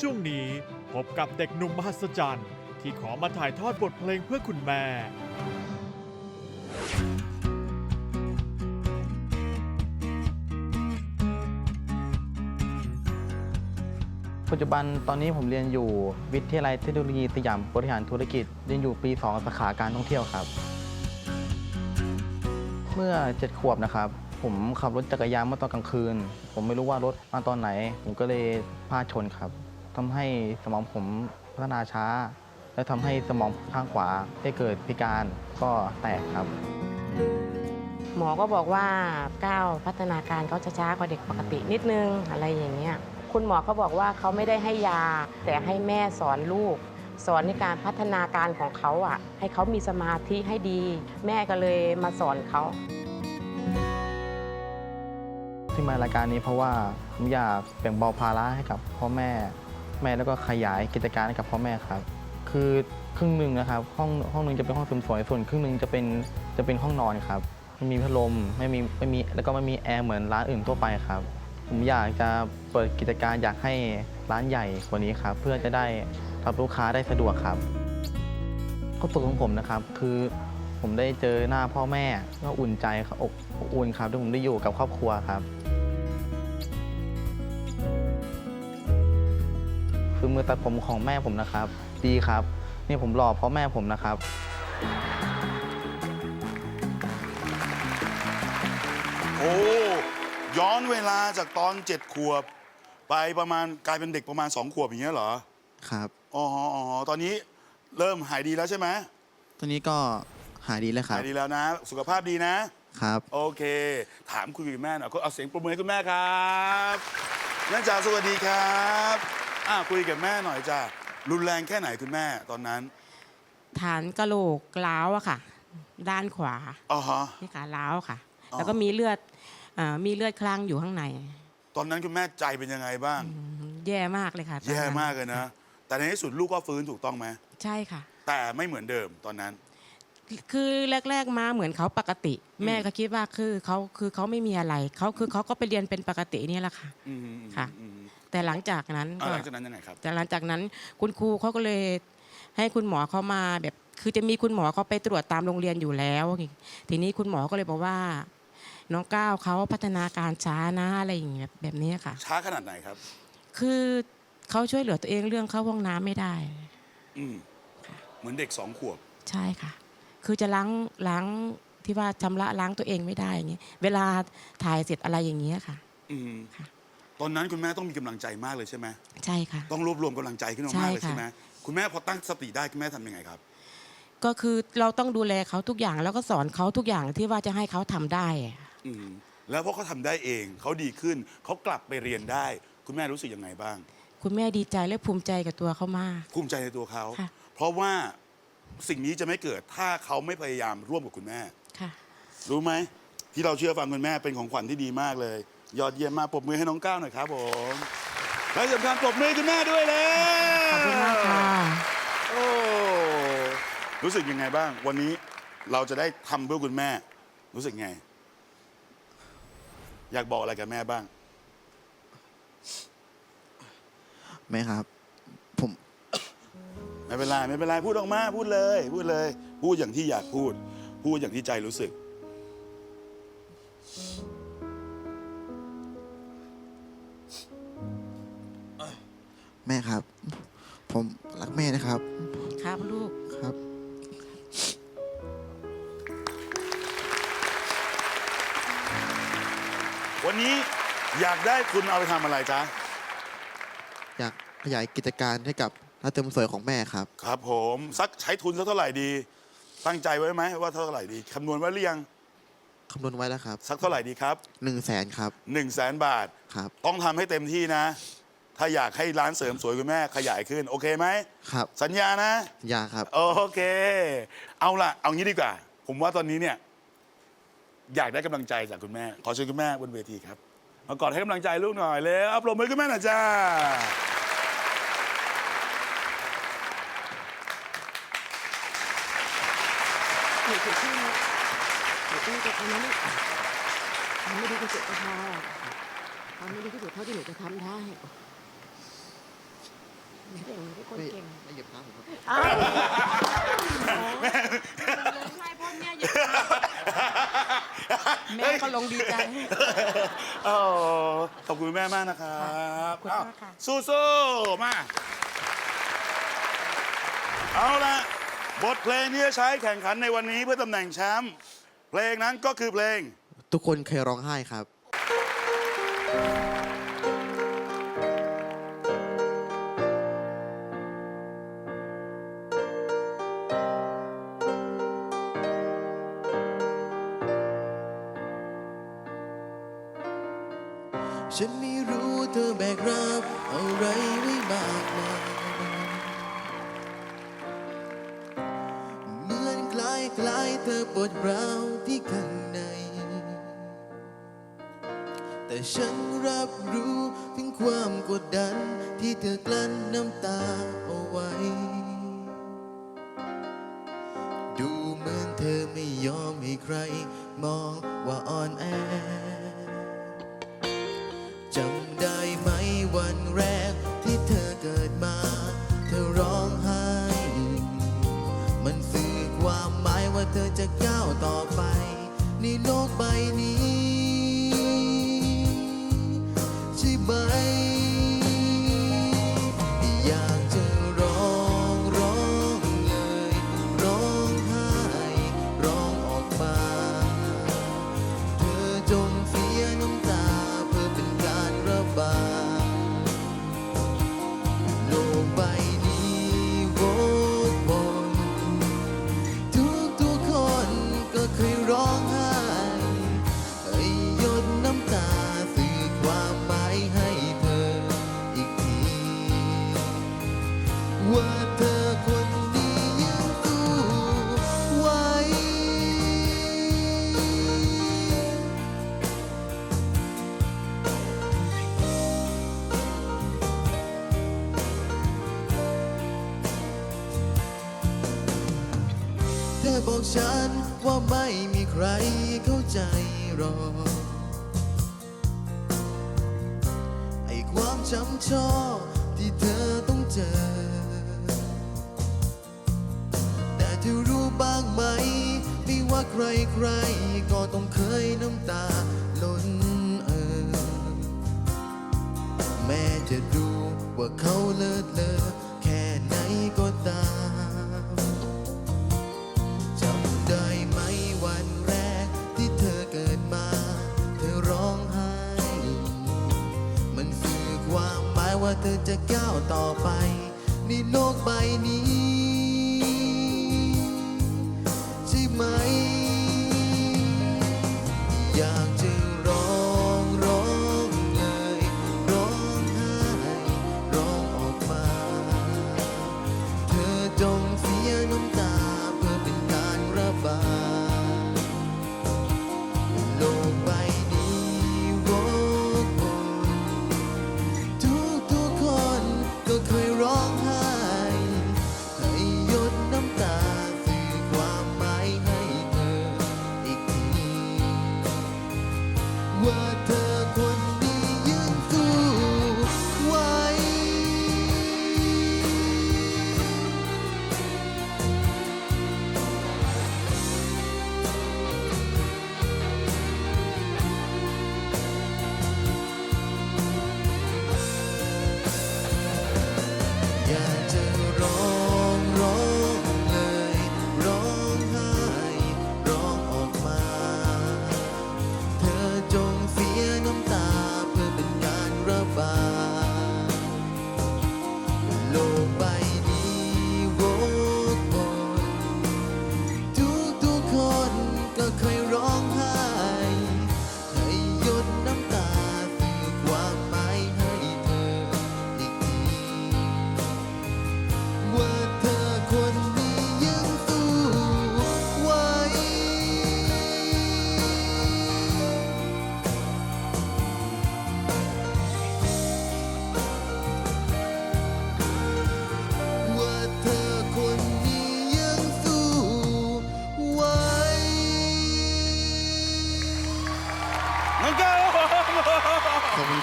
ช่วงนี้พบกับเด็กหนุ่มมหัศจรรย์ ที่ขอมาถ่ายทอดบทเพลงเพื่อคุณแม่ ปัจจุบันตอนนี้ผมเรียนอยู่วิทยาลัยเทคโนโลยีสยามบริหารธุรกิจ เรียนอยู่ปี 2 สาขาการท่องเที่ยวครับ เมื่อ 7 ขวบนะครับ ผมขับรถจักรยานเมื่อตอนกลางคืน ผมไม่รู้ว่ารถมาตอนไหน ผมก็เลยพลาดชนครับ ทำให้สมองผมพัฒนาช้า และทำให้สมองข้างขวาได้เกิดพิการก็แตกครับ หมอก็บอกว่าก้าวพัฒนาการเขาจะช้ากว่าเด็กปกตินิดนึงอะไรอย่างเงี้ยคุณหมอเขาบอกว่าเขาไม่ได้ให้ยา แต่ให้แม่สอนลูก สอนในการพัฒนาการของเขาอะ ให้เขามีสมาธิให้ดี แม่ก็เลยมาสอนเขาที่มารายการนี้เพราะว่าผมอยากแบ่งเบาภาระให้กับพ่อแม่ แม่แล้วก็ขยายกิจการให้กับพ่อแม่ครับ คือครึ่งหนึ่งนะครับห้องห้องหนึ่งจะเป็นห้องเสริมสวยส่วนครึ่งหนึ่งจะเป็นจะเป็นห้องนอนครับไม่มีพัดลมไม่มีไม่มีแล้วก็ไม่มีแอร์เหมือนร้านอื่นทั่วไปครับ ผมอยากจะเปิดกิจการอยากให้ร้านใหญ่กว่านี้ครับ เพื่อจะได้รับลูกค้าได้สะดวกครับข้อสุขของผมนะครับ คือผมได้เจอหน้าพ่อแม่ก็อุ่นใจครับอบอบอุ่นครับที่ผมได้อยู่กับครอบครัวครับ คือมือตัดผมของแม่ผมนะครับ ดีครับ นี่ผมหล่อเพราะแม่ผมนะครับ โอ้ย้อนเวลาจากตอนเจ็ดขวบ ไปประมาณกลายเป็นเด็กประมาณสองขวบอย่างเงี้ยเหรอครับ อ๋ออ๋อตอนนี้เริ่มหายดีแล้วใช่ไหมตอนนี้ก็หายดีแล้วครับหายดีแล้วนะ สุขภาพดีนะ ครับ โอเค ถามคุยกับแม่หน่อยก็เอาเสียงปรบมือให้คุณแม่ครับแม่จ๋าสวัสดีครับ อะคุยกับแม่หน่อยจ้ะรุนแรงแค่ไหนคุณแม่ตอนนั้นฐานกะโหลกล้าวอะค่ะ ด้านขวาอ๋อฮะ นี่ค่ะล้าวค่ะ อ๋อ แล้วก็มีเลือดอ่ามีเลือดคลั่งอยู่ข้างในตอนนั้นคุณแม่ใจเป็นยังไงบ้าง อืมแย่มากเลยค่ะตอนนั้นแย่มากเลยนะ แต่ในที่สุดลูกก็ฟื้นถูกต้องไหมใช่ค่ะ แต่ไม่เหมือนเดิมตอนนั้น คือแรก ๆมาเหมือนเขาปกติ แม่ก็คิดว่าคือเขาคือเขาไม่มีอะไรเขาคือเขาก็ไปเรียนเป็นปกตินี่แหละค่ะ อืมค่ะ อืม แต่หลังจากนั้นอะก็หลังจากนั้นยังไงครับ แต่หลังจากนั้นคุณครูเขาก็เลยให้คุณหมอเขามาแบบคือจะมีคุณหมอเขาไปตรวจตามโรงเรียนอยู่แล้ว ทีนี้คุณหมอก็เลยบอกว่า น้องก้าวเขาพัฒนาการช้านะอะไรอย่างเงี้ยแบบนี้ค่ะ ช้าขนาดไหนครับ คือเขาช่วยเหลือตัวเองเรื่องเข้าห้องน้ำไม่ได้ อืมเหมือนเด็กสองขวบ ใช่ค่ะ คือจะล้างล้างที่ว่าชำระล้างตัวเองไม่ได้อย่างเงี้ย เวลาถ่ายเสร็จอะไรอย่างเงี้ยค่ะ อืมค่ะ ตอนนั้นคุณแม่ต้องมีกำลังใจมากเลยใช่ไหมใช่ค่ะ ต้องรวบรวมกำลังใจขึ้นมาใช่มากเลยค่ะ ใช่ไหมคุณแม่พอตั้งสติได้คุณแม่ทำยังไงครับก็คือเราต้องดูแลเขาทุกอย่างแล้วก็สอนเขาทุกอย่างที่ว่าจะให้เขาทำได้อะอืมแล้วพอเขาทำได้เองเขาดีขึ้นเขากลับไปเรียนได้ คุณแม่รู้สึกยังไงบ้าง คุณแม่ดีใจและภูมิใจกับตัวเขามาก ภูมิใจในตัวเขา ค่ะ เพราะว่าสิ่งนี้จะไม่เกิดถ้าเขาไม่พยายามร่วมกับคุณแม่ ค่ะ รู้ไหมที่เราเชื่อฟังคุณแม่เป็นของขวัญที่ดีมากเลย ยอดเยี่ยมมากปรบมือให้น้องก้าวหน่อยครับผม และที่สำคัญปรบมือให้คุณแม่ด้วยเลยขอบคุณมากค่ะโอ้รู้สึกยังไงบ้าง วันนี้เราจะได้ทำเพื่อคุณแม่ รู้สึกไง อยากบอกอะไรกับแม่บ้าง แม่ครับ ผม ไม่เป็นไรไม่เป็นไรพูดออกมาพูดเลย พูดเลย พูดอย่างที่อยากพูด พูดอย่างที่ใจรู้สึก แม่ครับ ผมรักแม่นะครับ ครับลูก ครับ วันนี้อยากได้คุณเอาไปทำอะไรจ๊ะ อยากขยายกิจการให้กับร้านเติมสวยของแม่ครับ ครับผมสักใช้ทุนสักเท่าไหร่ดี ตั้งใจไว้ไหมว่าเท่าไหร่ดีคำนวณไว้หรือยังคำนวณไว้แล้วครับสักเท่าไหร่ดีครับ หนึ่งแสนครับ1นึ่งแสนบาท ครับ ต้องทำให้เต็มที่นะ ถ้าอยากให้ร้านเสริมสวยคุณแม่ขยายขึ้น โอเคไหมครับ สัญญานะ ยาครับ โอเค เอาล่ะ เอางี้ดีกว่า ผมว่าตอนนี้เนี่ย อยากได้กำลังใจจากคุณแม่ ขอเชิญคุณแม่บนเวทีครับ มากอดให้กำลังใจลูกหน่อยเลยเอาปรบมือให้คุณแม่หน่อยจ้า หนูถูกที่หนูต้องจะทำนั้นทำไม่ดีที่สุดก็พอทำไม่ดีที่สุดเท่าที่หนูจะทำได้ เก่งพี่คนไม่เก่งไม่เหยียบเท้าผมครับอ้าวใช่พ่อเนี่ยอย่าแม่ก็ลงดีใจ โอ้ขอบคุณแม่มากนะครับขอบคุณมากค่ะสู้ๆมา เอาละบทเพลงที่จะใช้แข่งขันในวันนี้เพื่อตำแหน่งแชมป์เพลงนั้นก็คือเพลง ทุกคนเคยร้องไห้ครับ เธอปวดร้าวที่ข้างใน แต่ฉันรับรู้ถึงความกดดันที่เธอกลั้นน้ำตาเอาไว้ ดูเหมือนเธอไม่ยอมให้ใคร มองว่าอ่อนแอ ฉันว่าไม่มีใครเข้าใจหรอกไอความช้ำชอกที่เธอต้องเจอ แต่เธอรู้บ้างไหม ไม่ว่าใครใครๆก็ต้องเคยน้ำตาล้นเออ แม้จะรู้ว่าเขาเลิศเลอแค่ไหนก็ตาม ธอจะก้าวต่อไป ในโลกใบนี้ ว่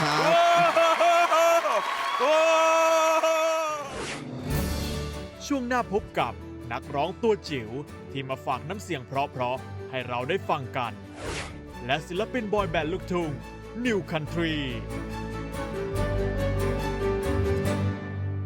ครับ ช่วงหน้าพบกับนักร้องตัวจิ๋วที่มาฝากน้ำเสียงเพราะๆให้เราได้ฟังกัน และศิลปินบอยแบนด์ลูกทุ่งนิวคันทรี